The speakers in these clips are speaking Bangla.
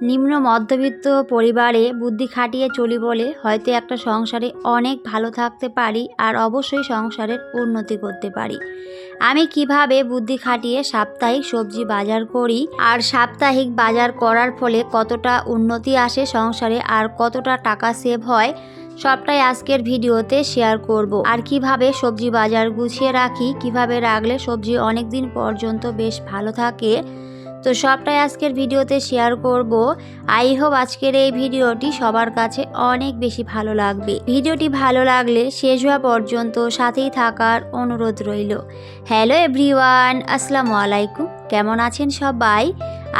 নিম্ন মধ্যবিত্ত পরিবারে বুদ্ধি খাটিয়ে চলি বলে হয়তো একটা সংসারে অনেক ভালো থাকতে পারি আর অবশ্যই সংসারের উন্নতি করতে পারি। আমি কীভাবে বুদ্ধি খাটিয়ে সাপ্তাহিক সবজি বাজার করি আর সাপ্তাহিক বাজার করার ফলে কতটা উন্নতি আসে সংসারে আর কতটা টাকা সেভ হয়, সবটাই আজকের ভিডিওতে শেয়ার করব। আর কীভাবে সবজি বাজার গুছিয়ে রাখি, কীভাবে রাখলে সবজি অনেক দিন পর্যন্ত বেশ ভালো থাকে তো সবটাই আজকের ভিডিওতে শেয়ার করব। আই হোপ আজকের এই ভিডিওটি সবার কাছে অনেক বেশি ভালো লাগবে। ভিডিওটি ভালো লাগলে শেষ হওয়া পর্যন্ত সাথেই থাকার অনুরোধ রইল। হ্যালো এভরিওয়ান আসসালামু আলাইকুম। কেমন আছেন সবাই?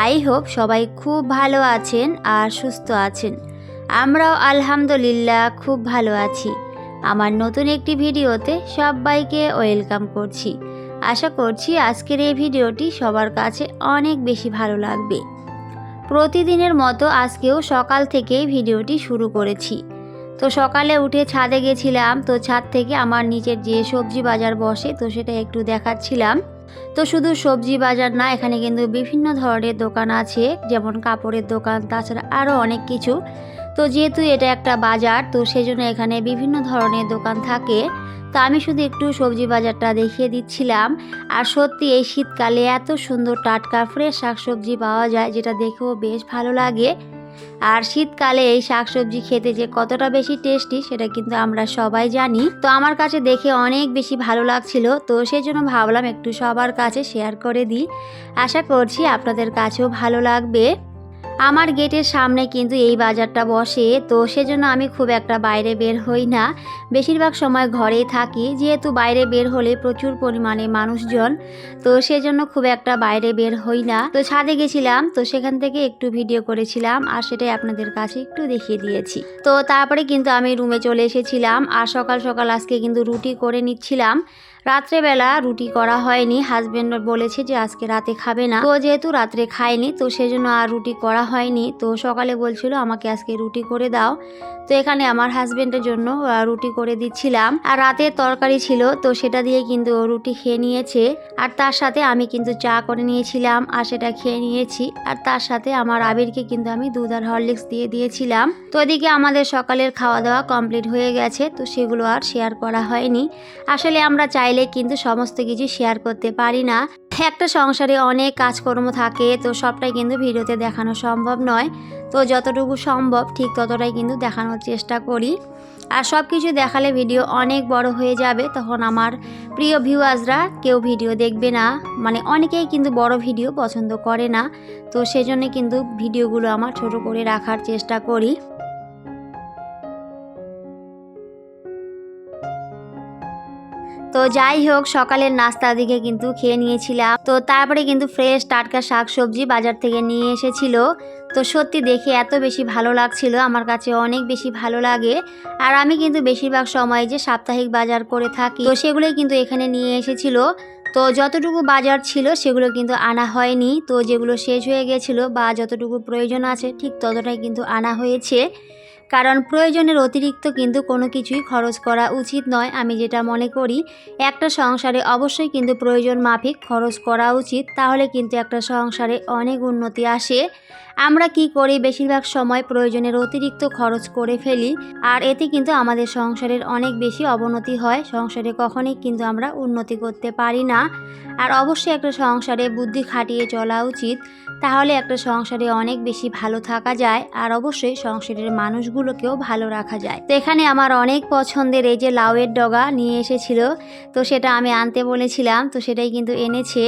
আই হোপ সবাই খুব ভালো আছেন আর সুস্থ আছেন। আমরাও আলহামদুলিল্লাহ খুব ভালো আছি। আমার নতুন একটি ভিডিওতে সবাইকে ওয়েলকাম করছি। আশা করছি আজকের এই ভিডিওটি সবার কাছে অনেক বেশি ভালো লাগবে। প্রতিদিনের মতো আজকেও সকাল থেকেই ভিডিওটি শুরু করেছি। তো সকালে উঠে ছাদে গেছিলাম, তো ছাদ থেকে আমার নিচের যে সবজি বাজার বসে, তো সেটা একটু দেখাচ্ছিলাম। তো শুধু সবজি বাজার না, এখানে কিন্তু বিভিন্ন ধরনের দোকান আছে, যেমন কাপড়ের দোকান, তাছাড়া আরও অনেক কিছু। তো যেহেতু এটা একটা বাজার, তো সেজন্য এখানে বিভিন্ন ধরনের দোকান থাকে। তো আমি শুধু একটু সবজি বাজারটা দেখিয়ে দিচ্ছিলাম। আর সত্যি এই শীতকালে এত সুন্দর টাটকা ফ্রেশ শাকসবজি পাওয়া যায়, যেটা দেখেও বেশ ভালো লাগে। আর শীতকালে এই শাকসবজি খেতে যে কতটা বেশি টেস্টি সেটা কিন্তু আমরা সবাই জানি। তো আমার কাছে দেখে অনেক বেশি ভালো লাগছিল, তো সেই জন্য ভাবলাম একটু সবার কাছে শেয়ার করে দিই। আশা করছি আপনাদের কাছেও ভালো লাগবে। আমার গেটের সামনে কিন্তু এই বাজারটা বসে, তো সেজন্য আমি খুব একটা বাইরে বের হই না। বেশিরভাগ সময় ঘরেই থাকি, যেহেতু বাইরে বের হলে প্রচুর পরিমাণে মানুষজন, তো সেজন্য খুব একটা বাইরে বের হই না। তো ছাদে গেছিলাম, তো সেখান থেকে একটু ভিডিও করেছিলাম, আর সেটাই আপনাদের কাছে একটু দেখিয়ে দিয়েছি। তো তারপরে কিন্তু আমি রুমে চলে এসেছিলাম, আর সকাল সকাল আজকে কিন্তু রুটি করে নিচ্ছিলাম। রাত্রেবেলা রুটি করা হয়নি। হাজবেন্ড বলেছে যে, আজকে রাতে খাবে না। তো যেহেতু রাত্রে খায়নি, তো সেজন্য আর রুটি করা হয়নি। তো সকালে বলছিল, আমাকে আজকে রুটি করে দাও। তো এখানে আমার হাজবেন্ডের জন্য রুটি করে দিচ্ছিলাম। আর রাতের তরকারি ছিল, তো সেটা দিয়ে কিন্তু রুটি খেয়ে নিয়েছে। আর তার সাথে আমি কিন্তু চা করে নিয়েছিলাম, আর সেটা খেয়ে নিয়েছি। আর তার সাথে আমার আবিরকে কিন্তু আমি দুধ আর হরলিক্স দিয়ে দিয়েছিলাম। তো এদিকে আমাদের সকালের খাওয়া দাওয়া কমপ্লিট হয়ে গেছে, তো সেগুলো আর শেয়ার করা হয়নি। আসলে আমরা চাইলে কিন্তু সমস্ত কিছু শেয়ার করতে পারি না। একটা সংসারে অনেক কাজকর্ম থাকে, তো সবটাই কিন্তু ভিডিওতে দেখানো সম্ভব নয়। তো যতটুকু সম্ভব ঠিক ততটাই কিন্তু দেখানোর চেষ্টা করি। আর সব কিছু দেখালে ভিডিও অনেক বড় হয়ে যাবে, তখন আমার প্রিয় ভিউয়ার্সরা কেউ ভিডিও দেখবে না। মানে অনেকেই কিন্তু বড় ভিডিও পছন্দ করে না। তো সেজন্য কিন্তু ভিডিওগুলো আমার ছোট করে রাখার চেষ্টা করি। তো যাই হোক, সকালের নাস্তার দিকে কিন্তু খেয়ে নিয়েছিলাম। তো তারপরে কিন্তু ফ্রেশ টাটকা শাক সবজি বাজার থেকে নিয়ে এসেছিল। তো সত্যি দেখে এত বেশি ভালো লাগছিল, আমার কাছে অনেক বেশি ভালো লাগে। আর আমি কিন্তু বেশিরভাগ সময় যে সাপ্তাহিক বাজার করে থাকি, তো সেগুলোই কিন্তু এখানে নিয়ে এসেছিল। তো যতটুকু বাজার ছিল, সেগুলো কিন্তু আনা হয়নি। তো যেগুলো শেষ হয়ে গেছিল বা যতটুকু প্রয়োজন আছে, ঠিক ততটাই কিন্তু আনা হয়েছে। কারণ প্রয়োজনের অতিরিক্ত কিন্তু কোনো কিছুই খরচ করা উচিত নয়, আমি যেটা মনে করি। একটা সংসারে অবশ্যই কিন্তু প্রয়োজন মাফিক খরচ করা উচিত, তাহলে কিন্তু একটা সংসারে অনেক উন্নতি আসে। আমরা কি করি? বেশিরভাগ সময় প্রয়োজনের অতিরিক্ত খরচ করে ফেলি, আর এতে কিন্তু আমাদের সংসারের অনেক বেশি অবনতি হয়। সংসারে কখনোই কিন্তু আমরা উন্নতি করতে পারি না। আর অবশ্যই একটা সংসারে বুদ্ধি খাটিয়ে চলা উচিত, তাহলে একটা সংসারে অনেক বেশি ভালো থাকা যায়। আর অবশ্যই সংসারের মানুষগুলোকেও ভালো রাখা যায়। তো এখানে আমার অনেক পছন্দের এই যে লাউয়ের ডগা নিয়ে এসেছিল, তো সেটা আমি আনতে বলেছিলাম, তো সেটাই কিন্তু এনেছে।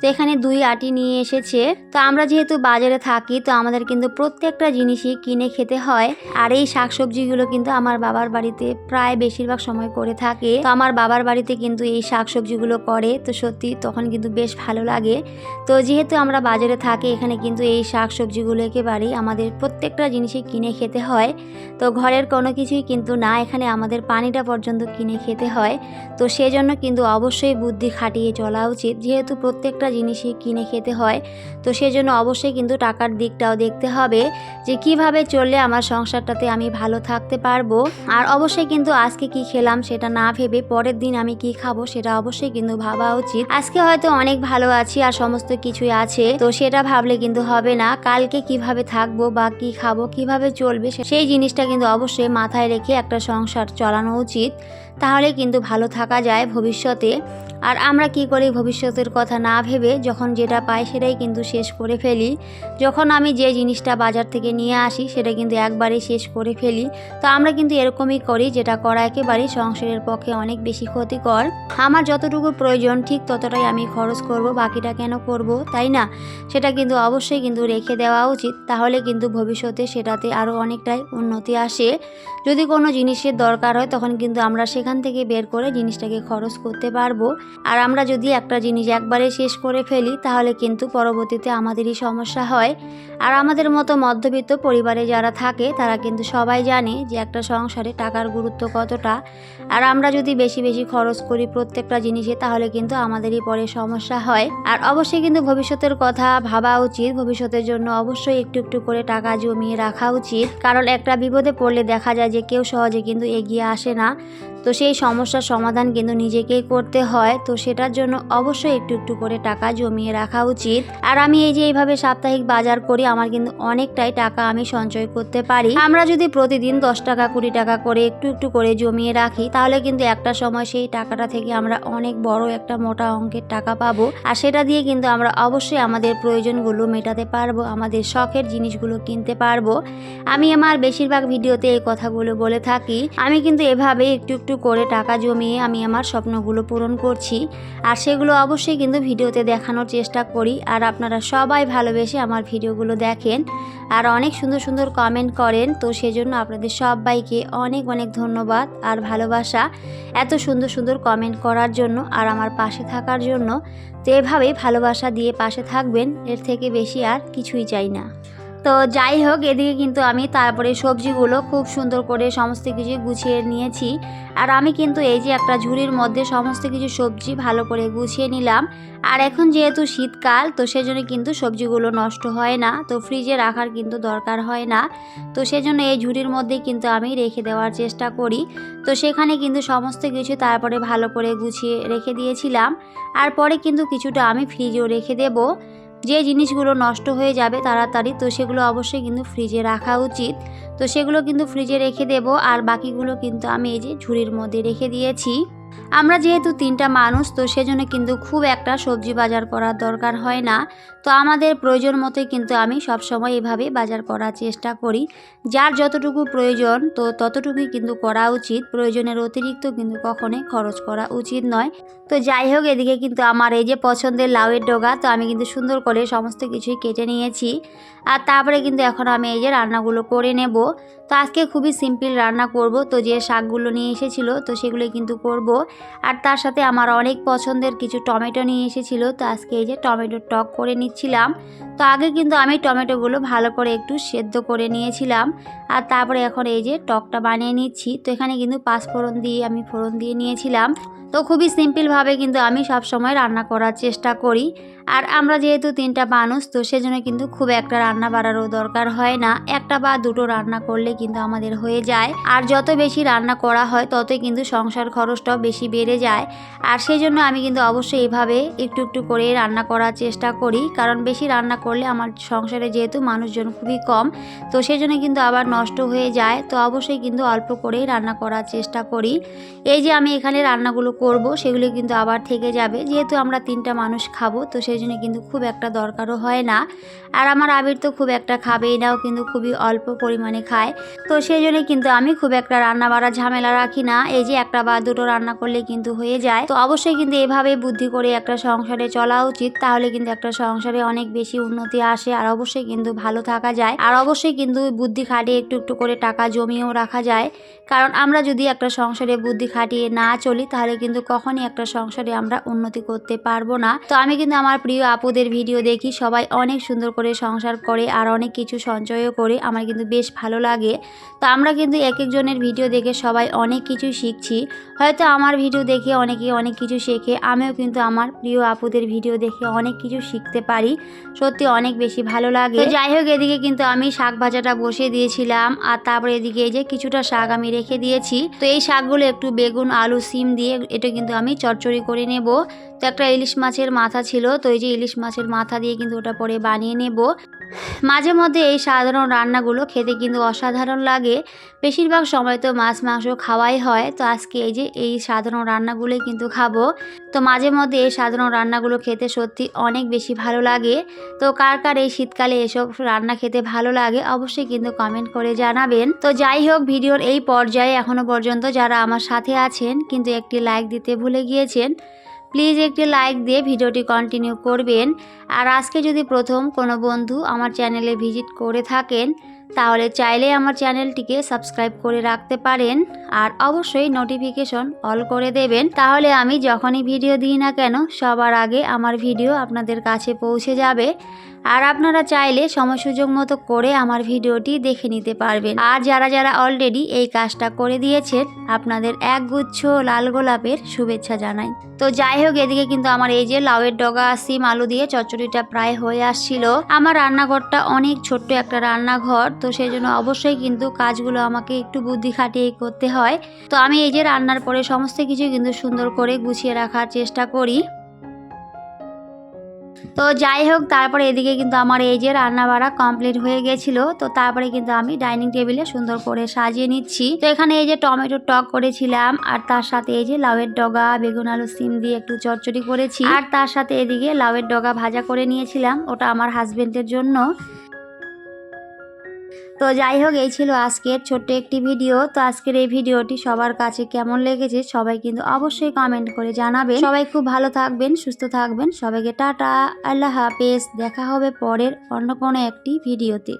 তো এখানে দুই আটি নিয়ে এসেছে। তো আমরা যেহেতু বাজারে থাকি, তো আমাদের কিন্তু প্রত্যেকটা জিনিসই কিনে খেতে হয়। আর এই শাকসবজিগুলো কিন্তু আমার বাবার বাড়িতে প্রায় বেশিরভাগ সময় করে থাকে। তো আমার বাবার বাড়িতে কিন্তু এই শাকসবজিগুলো করে। তো সত্যি তখন কিন্তু বেশ ভালো লাগে। তো যেহেতু আমরা বাজারে থাকি, এখানে কিন্তু এই শাক সবজিগুলো একেবারেই আমাদের প্রত্যেকটা জিনিসই কিনে খেতে হয়। তো ঘরের কোনো কিছুই কিন্তু না, এখানে আমাদের পানিটা পর্যন্ত কিনে খেতে হয়। তো সেজন্য কিন্তু অবশ্যই বুদ্ধি খাটিয়ে চলা উচিত। যেহেতু প্রত্যেকটা প্রত্যেকটা জিনিসই কিনে খেতে হয়। তো সেজন্য অবশ্যই কিন্তু টাকার দিকটাও দেখতে হবে যে কীভাবে চললে আমার সংসারটাতে আমি ভালো থাকতে পারব। আর অবশ্যই কিন্তু আজকে কি খেলাম সেটা না ভেবে পরের দিন আমি কি খাব সেটা অবশ্যই কিন্তু ভাবা উচিত। আজকে হয়তো অনেক ভালো আছি আর সমস্ত কিছুই আছে, তো সেটা ভাবলে কিন্তু হবে না। কালকে কীভাবে থাকব বা কি খাব, কীভাবে চলবে সেই জিনিসটা কিন্তু অবশ্যই মাথায় রেখে একটা সংসার চলানো উচিত। তাহলে কিন্তু ভালো থাকা যায় ভবিষ্যতে। আর আমরা কি করি ভবিষ্যতের কথা না ভেবে যখন যেটা পাই সেটাই কিন্তু শেষ করে ফেলি। যখন আমি যে জিনিসটা বাজার থেকে নিয়ে আসি সেটা কিন্তু একবারে শেষ করে ফেলি। তো আমরা কিন্তু এরকমই করি যেটা করা একেবারেই সংসারের পক্ষে অনেক বেশি ক্ষতিকর। আমার যতটুকু প্রয়োজন ঠিক ততটাই আমি খরচ করব, বাকিটা কেন করব, তাই না? সেটা কিন্তু অবশ্যই কিন্তু রেখে দেওয়া উচিত। তাহলে কিন্তু ভবিষ্যতে সেটাতে আরও অনেকটাই উন্নতি আসে। যদি কোনো জিনিসের দরকার হয় তখন কিন্তু আমরা সেখান থেকে বের করে জিনিসটাকে খরচ করতে পারব। আর আমরা যদি একটা জিনিস একবারে শেষ করে ফেলি, তাহলে কিন্তু পরবর্তীতে আমাদেরই সমস্যা হয়। আর আমাদের মতো মধ্যবিত্ত পরিবারে যারা থাকে, তারা কিন্তু সবাই জানে যে একটা সংসারে টাকার গুরুত্ব কতটা। আর আমরা যদি বেশি বেশি খরচ করি প্রত্যেকটা জিনিসে, তাহলে কিন্তু আমাদেরই পরে সমস্যা হয়। আর অবশ্যই কিন্তু ভবিষ্যতের কথা ভাবা উচিত। ভবিষ্যতের জন্য অবশ্যই একটু একটু করে টাকা জমিয়ে রাখা উচিত। কারণ একটা বিপদে পড়লে দেখা যায় যে কেউ সহজে কিন্তু এগিয়ে আসে না। তো সেই সমস্যার সমাধান কিন্তু নিজেকেই করতে হয়। তো সেটার জন্য অবশ্যই একটু একটু করে টাকা জমিয়ে রাখা উচিত। আর আমি এই যে এইভাবে সাপ্তাহিক বাজার করি, আমার কিন্তু অনেকটাই টাকা আমি সঞ্চয় করতে পারি। আমরা যদি প্রতিদিন দশ টাকা, কুড়ি টাকা করে একটু একটু করে জমিয়ে রাখি, তাহলে কিন্তু একটা সময় সেই টাকাটা থেকে আমরা অনেক বড় একটা মোটা অঙ্কের টাকা পাবো। আর সেটা দিয়ে কিন্তু আমরা অবশ্যই আমাদের প্রয়োজনগুলো মেটাতে পারব, আমাদের শখের জিনিসগুলো কিনতে পারব। আমি আমার বেশিরভাগ ভিডিওতে এই কথাগুলো বলে থাকি। আমি কিন্তু এভাবে একটু একটু করে টাকা জমিয়ে আমি আমার স্বপ্নগুলো পূরণ করছি। আর সেগুলো অবশ্যই কিন্তু ভিডিওতে দেখানোর চেষ্টা করি। আর আপনারা সবাই ভালোবেসে আমার ভিডিওগুলো দেখেন। আর অনেক সুন্দর সুন্দর কমেন্ট করেন। তো সেজন্য আপনাদের সবাইকে অনেক অনেক ধন্যবাদ আর ভালোবাসা এত সুন্দর সুন্দর কমেন্ট করার জন্য আর আমার পাশে থাকার জন্য। তো এভাবেই ভালোবাসা দিয়ে পাশে থাকবেন। এর থেকে বেশি আর কিছুই চাই না। তো যাই হোক, এদিকে কিন্তু আমি তারপরে সবজিগুলো খুব সুন্দর করে সমস্ত কিছু গুছিয়ে নিয়েছি। আর আমি কিন্তু এই যে একটা ঝুড়ির মধ্যে সমস্ত কিছু সবজি ভালো করে গুছিয়ে নিলাম। আর এখন যেহেতু শীতকাল, তো সেজন্য কিন্তু সবজিগুলো নষ্ট হয় না। তো ফ্রিজে রাখার কিন্তু দরকার হয় না। তো সেজন্য এই ঝুড়ির মধ্যেই কিন্তু আমি রেখে দেওয়ার চেষ্টা করি। তো সেখানে কিন্তু সমস্ত কিছু তারপরে ভালো করে গুছিয়ে রেখে দিয়েছিলাম। আর পরে কিন্তু কিছুটা আমি ফ্রিজেও রেখে দেবো। যে জিনিসগুলো নষ্ট হয়ে যাবে তাড়াতাড়ি, তো সেগুলো অবশ্যই কিন্তু ফ্রিজে রাখা উচিত। তো সেগুলো কিন্তু ফ্রিজে রেখে দেব, আর বাকিগুলো কিন্তু আমি এই যে ঝুড়ির মধ্যে রেখে দিয়েছি। আমরা যেহেতু তিনটা মানুষ, তো সেজন্য কিন্তু খুব একটা সবজি বাজার করার দরকার হয় না। তো আমাদের প্রয়োজন মতোই কিন্তু আমি সবসময় এভাবে বাজার করার চেষ্টা করি। যার যতটুকু প্রয়োজন, তো ততটুকুই কিন্তু করা উচিত। প্রয়োজনের অতিরিক্ত কিন্তু কখনোই খরচ করা উচিত নয়। তো যাই হোক, এদিকে কিন্তু আমার এই যে পছন্দের লাউয়ের ডগা, তো আমি কিন্তু সুন্দর করে সমস্ত কিছুই কেটে নিয়েছি। আর তারপরে কিন্তু এখন আমি এই যে রান্নাগুলো করে নেব। তো আজকে খুবই সিম্পল রান্না করব। তো যে শাকগুলো নিয়ে এসেছিল, তো সেগুলোই কিন্তু করব। আর তার সাথে আমার অনেক পছন্দের কিছু টমেটো নিয়ে এসেছিল, তো আজকে এই যে টমেটোর টক করে নিচ্ছিলাম। তো আগে কিন্তু আমি টমেটোগুলো ভালো করে একটু সেদ্ধ করে নিয়েছিলাম। আর তারপরে এখন এই যে টকটা বানিয়ে নিচ্ছি। তো এখানে কিন্তু পাঁচ ফোড়ন দিয়ে আমি ফোড়ন দিয়ে নিয়েছিলাম। তো খুবই সিম্পলভাবে কিন্তু আমি সব সময় রান্না করার চেষ্টা করি। আর আমরা যেহেতু তিনটা মানুষ, তো সেজন্য কিন্তু খুব একটা রান্না বাড়ারও দরকার হয় না। একটা বা দুটো রান্না করলে কিন্তু আমাদের হয়ে যায়। আর যত বেশি রান্না করা হয়, ততই কিন্তু সংসার খরচটাও বেশি বেড়ে যায়। আর সেই জন্য আমি কিন্তু অবশ্যই এভাবে একটু একটু করে রান্না করার চেষ্টা করি। কারণ বেশি রান্না করলে আমার সংসারে যেহেতু মানুষজন খুবই কম, তো সেই জন্য কিন্তু আবার নষ্ট হয়ে যায়। তো অবশ্যই কিন্তু অল্প করেই রান্না করার চেষ্টা করি। এই যে আমি এখানে রান্নাগুলো করব, সেগুলো কিন্তু আবার থেকে যাবে। যেহেতু আমরা তিনটা মানুষ খাব, তো সেই জন্য কিন্তু খুব একটা দরকারও হয় না। আর আমার আবির তো খুব একটা খাবেই নাও কিন্তু খুবই অল্প পরিমাণে খায়। তো সেই জন্য কিন্তু আমি খুব একটা রান্না বাড়া ঝামেলা রাখি না। এই যে একটা বা দুটো রান্না করলে কিন্তু হয়ে যায়। তো অবশ্যই কিন্তু এভাবে বুদ্ধি করে একটা সংসারে চলা উচিত। তাহলে কিন্তু একটা সংসারে অনেক বেশি উন্নতি আসে, আর অবশ্যই কিন্তু ভালো থাকা যায়। আর অবশ্যই কিন্তু বুদ্ধি খাটিয়ে একটু একটু করে টাকা জমিয়েও রাখা যায়। কারণ আমরা যদি একটা সংসারে বুদ্ধি খাটিয়ে না চলি, তাহলে কিন্তু কিন্তু কখনই একটা সংসারে আমরা উন্নতি করতে পারব না। তো আমি কিন্তু আমার প্রিয় আপুদের ভিডিও দেখি, সবাই অনেক সুন্দর করে সংসার করে আর অনেক কিছু সঞ্চয়ও করে, আমার কিন্তু বেশ ভালো লাগে। তো আমরা কিন্তু এক একজনের ভিডিও দেখে সবাই অনেক কিছু শিখছি। হয়তো আমার ভিডিও দেখে অনেকে অনেক কিছু শেখে, আমিও কিন্তু আমার প্রিয় আপুদের ভিডিও দেখে অনেক কিছু শিখতে পারি। সত্যি অনেক বেশি ভালো লাগে। যাই হোক, এদিকে কিন্তু আমি শাক ভাজাটা বসিয়ে দিয়েছিলাম আর তারপরে এদিকে এই যে কিছুটা শাক আমি রেখে দিয়েছি। তো এই শাকগুলো একটু বেগুন, আলু, সিম দিয়ে এটা কিন্তু আমি চচ্চড়ি করে নেব। তো একটা ইলিশ মাছের মাথা ছিল, তো এই যে ইলিশ মাছের মাথা দিয়ে কিন্তু ওটা পরে বানিয়ে নেব। মাঝে মধ্যে এই সাধারণ রান্নাগুলো খেতে কিন্তু অসাধারণ লাগে। বেশিরভাগ সময় তো মাছ, মাংস খাওয়াই হয়। তো আজকে এই যে এই সাধারণ রান্নাগুলোই কিন্তু খাব। তো মাঝে মধ্যে এই সাধারণ রান্নাগুলো খেতে সত্যি অনেক বেশি ভালো লাগে। তো কার কার এই শীতকালে এসব রান্না খেতে ভালো লাগে অবশ্যই কিন্তু কমেন্ট করে জানাবেন। তো যাই হোক, ভিডিওর এই পর্যায়ে এখনও পর্যন্ত যারা আমার সাথে আছেন, কিন্তু একটি লাইক দিতে ভুলে গিয়েছেন প্লিজ একটি লাইক দিয়ে ভিডিওটি কন্টিনিউ করবেন। আর আজকে যদি প্রথম কোনো বন্ধু আমার চ্যানেলে ভিজিট করে থাকেন, তাহলে চাইলে আমার চ্যানেলটিকে সাবস্ক্রাইব করে রাখতে পারেন আর অবশ্যই নোটিফিকেশন অল করে দেবেন। তাহলে আমি যখনই ভিডিও দিই না কেন, সবার আগে আমার ভিডিও আপনাদের কাছে পৌঁছে যাবে। আর আপনারা চাইলে সময় সুযোগ মতো করে আমার ভিডিওটি দেখে নিতে পারবেন। আর যারা যারা অলরেডি এই কাজটা করে দিয়েছেন, আপনাদের একগুচ্ছ লাল গোলাপের শুভেচ্ছা জানাই। তো যাই হোক, এদিকে কিন্তু আমার এই যে লাউয়ের ডগা, সিম, আলু দিয়ে চচ্চড়িটা প্রায় হয়ে আসছিল। আমার রান্নাঘরটা অনেক ছোট্ট একটা রান্নাঘর, তো সেই জন্য অবশ্যই কিন্তু কাজগুলো আমাকে একটু বুদ্ধি খাটিয়ে করতে হয়। তো আমি এই যে রান্নার পরে সমস্ত কিছু কিন্তু সুন্দর করে গুছিয়ে রাখার চেষ্টা করি। তো যাই হোক, তারপরে এদিকে কিন্তু আমার এই যে রান্না বাড়া কমপ্লিট হয়ে গেছিল, তো তারপরে কিন্তু আমি ডাইনিং টেবিলে সুন্দর করে সাজিয়ে নিচ্ছি। তো এখানে এই যে টমেটো টক করেছিলাম, আর তার সাথে এই যে লাউয়ের ডগা, বেগুন আলু সিম দিয়ে একটু চটচটি করেছি, আর তার সাথে এদিকে লাউয়ের ডগা ভাজা করে নিয়েছিলাম, ওটা আমার হাজবেন্ডের জন্য। তো যাই হোক, এই ছিল আজকের ছোট্ট একটি ভিডিও। তো আজকের এই ভিডিওটি সবার কাছে কেমন লেগেছে সবাই কিন্তু অবশ্যই কমেন্ট করে জানাবেন। সবাই খুব ভালো থাকবেন, সুস্থ থাকবেন। সবাইকে টাটা, আল্লাহ হাফেজ। দেখা হবে পরের অন্য কোনো একটি ভিডিওতে।